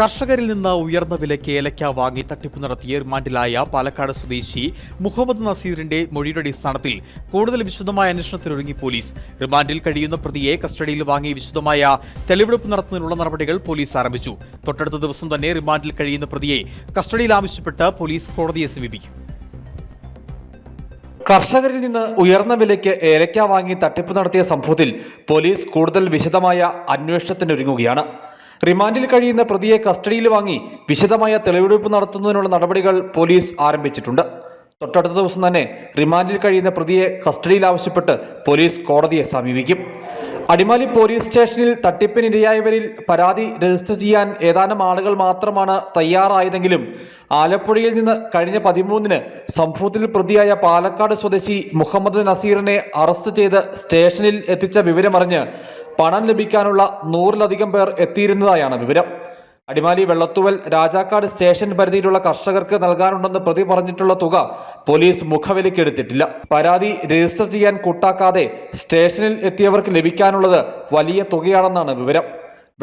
കർഷകരിൽ നിന്ന് ഉയർന്ന വിലയ്ക്ക് ഏലക്ക വാങ്ങി തട്ടിപ്പ് നടത്തിയ റിമാൻഡിലായ പാലക്കാട് സ്വദേശി മുഹമ്മദ് നസീറിന്റെ മൊഴിയുടെ അടിസ്ഥാനത്തിൽ കൂടുതൽ വിശദമായ അന്വേഷണത്തിനൊരുങ്ങി പോലീസ്. റിമാൻഡിൽ കഴിയുന്ന പ്രതിയെ കസ്റ്റഡിയിൽ വാങ്ങി വിശദമായ തെളിവെടുപ്പ് നടത്തുന്നതിനുള്ള നടപടികൾ പോലീസ് ആരംഭിച്ചു. തൊട്ടടുത്ത ദിവസം തന്നെ റിമാൻഡിൽ കഴിയുന്ന പ്രതിയെ കസ്റ്റഡിയിൽ ആവശ്യപ്പെട്ട് പോലീസ് കോടതിയെ സമീപിക്കും. കർഷകരിൽ നിന്ന് ഉയർന്ന വിലയ്ക്ക് ഏലക്ക വാങ്ങി തട്ടിപ്പ് നടത്തിയ സംഭവത്തിൽ പോലീസ് കൂടുതൽ വിശദമായ അന്വേഷണത്തിനൊരുങ്ങുകയാണ്. റിമാൻഡിൽ കഴിയുന്ന പ്രതിയെ കസ്റ്റഡിയിൽ വാങ്ങി വിശദമായ തെളിവെടുപ്പ് നടത്തുന്നതിനുള്ള നടപടികൾ പോലീസ് ആരംഭിച്ചിട്ടുണ്ട്. തൊട്ടടുത്ത ദിവസം തന്നെ റിമാൻഡിൽ കഴിയുന്ന പ്രതിയെ കസ്റ്റഡിയിൽ ആവശ്യപ്പെട്ട് പോലീസ് കോടതിയെ സമീപിക്കും. അടിമാലി പോലീസ് സ്റ്റേഷനിൽ തട്ടിപ്പിനിരയായവരിൽ പരാതി രജിസ്റ്റർ ചെയ്യാൻ ഏതാനും ആളുകൾ മാത്രമാണ് തയ്യാറായതെങ്കിലും ആലപ്പുഴയിൽ നിന്ന് കഴിഞ്ഞ പതിമൂന്നിന് സംഭവത്തിൽ പ്രതിയായ പാലക്കാട് സ്വദേശി മുഹമ്മദ് നസീറിനെ അറസ്റ്റ് ചെയ്ത് സ്റ്റേഷനിൽ എത്തിച്ച വിവരമറിഞ്ഞ് പണം ലഭിക്കാനുള്ള നൂറിലധികം പേർ എത്തിയിരുന്നതായാണ് വിവരം. അടിമാലി വെള്ളത്തുവൽ രാജാക്കാട് സ്റ്റേഷൻ പരിധിയിലുള്ള കർഷകർക്ക് നൽകാനുണ്ടെന്ന് പ്രതി പറഞ്ഞിട്ടുള്ള തുക പോലീസ് മുഖവിലക്കെടുത്തിട്ടില്ല പരാതി രജിസ്റ്റർ ചെയ്യാൻ കൂട്ടാക്കാതെ സ്റ്റേഷനിൽ എത്തിയവർക്ക് ലഭിക്കാനുള്ളത് വലിയ തുകയാണെന്നാണ് വിവരം.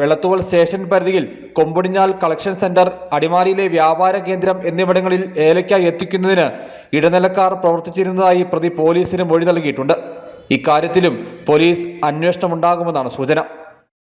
വെള്ളത്തുവൽ സ്റ്റേഷൻ പരിധിയിൽ കൊമ്പടിഞ്ഞാൽ കളക്ഷൻ സെന്റർ അടിമാലിയിലെ വ്യാപാര കേന്ദ്രം എന്നിവിടങ്ങളിൽ ഏലക്ക എത്തിക്കുന്നതിന് ഇടനിലക്കാർ പ്രവർത്തിച്ചിരുന്നതായി പ്രതി പോലീസിന് മൊഴി നൽകിയിട്ടുണ്ട്. ഇക്കാര്യത്തിലും പോലീസ് അന്വേഷണമുണ്ടാകുമെന്നാണ് സൂചന.